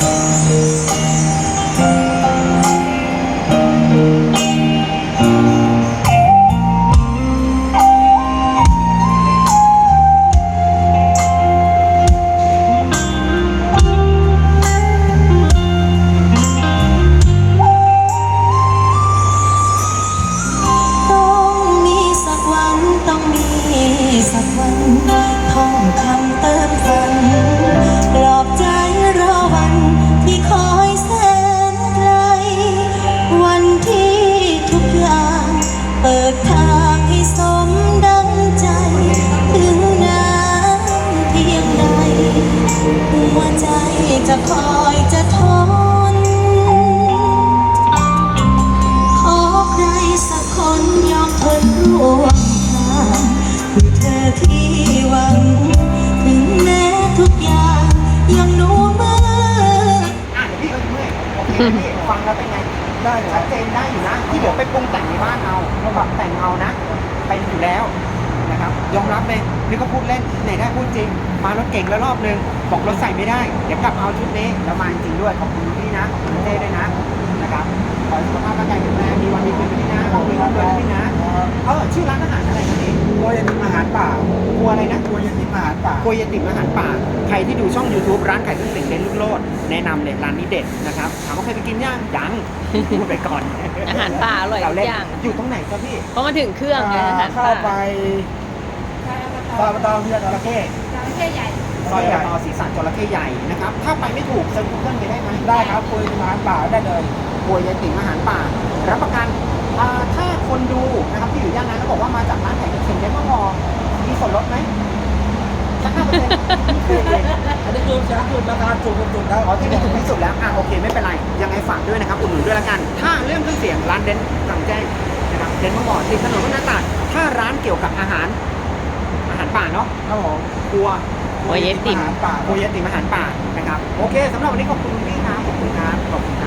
Música หัวใจจะคอยจะทน ขอใครสักคนยอมทนร่วมทางเพื่อเธอที่หวัง ถึงแม้ทุกอย่างยังหนูมืออะเดี๋ยวพี่ก็เมื่อยโอเคไหมพี่ฟังแล้วเป็นไง ได้ชัดเจนได้อยู่นะ ที่เหลือไปปรุงแต่งในบ้านเอาเราปรับแต่งเอานะ ไปอยู่แล้ว ยอมรับเลยนี่ก็พูดเล่นไหนได้พูดจริง มารถเก่งแล้วรอบนึง บอกรถใส่ไม่ได้ เดี๋ยวกลับเอาชุดนี้ แล้วมาจริงๆด้วย ขอบคุณพี่นะ ขอบคุณเจ้ด้วยนะ นะครับ ขอให้สุขภาพร่างกายแข็งแรง มีวันดีคืนนี้นะขอบคุณครับด้วยนะพี่นะ เออ ชื่อร้านอาหารอะไรนะนี่โวยติมอาหารป่าครัวอะไรนะโวยติมอาหารป่าโกยติมอาหารป่า ใครที่ดูช่อง YouTube ร้านขายเครื่องเสียงเด่นลูกโลด แนะนำเลยร้านนี้เด็ดนะครับถามว่าเคยไปกินย่างยังพูดไปก่อนอาหารป่าอร่อยเล่นทุกอย่าง อยู่ตรงไหนครับพี่ เพราะมันถึงเครื่องไงอาหารเข้าป่า ไป ซอยประตองเรือจระเข้ซอยต่อสีสันจระเข้ใหญ่นะครับ ถ้าไปไม่ถูกเซิร์ชกูเกิลไปได้ไหมได้ครับโวยติมอาหารป่าได้เลยโกยติมอาหารป่า รับประกันอ่าถ้าคนดูนะครับที่อยู่ย่านนั้นแล้วบอกว่ามาจากร้านขายเครื่องเสียงเด่นก็พอมีส่วนลดไหมสักห้าเปอร์เซ็นต์อันนี้คือช้างคือราคาถูกสุดๆแล้วอ๋อที่นี่ถูกที่สุดแล้วอะโอเคไม่เป็นไร ยังไงฝากด้วยนะครับอุดหนุนด้วยละกัน ถ้าเรื่องเครื่องเสียงร้านเดนกลางแจ้งนะครับเดนมะหมอติดถนนวัฒนศาสตร์ถ้าร้านเกี่ยวกับอาหารอา หารป่าเนาะครับผมครัวโวยติมอาหารป่าโกยติมอาหารป่านะครับ โอเคสำหรับวันนี้ขอบคุณคุณพี่ครับขอบคุณครับขอบคุณ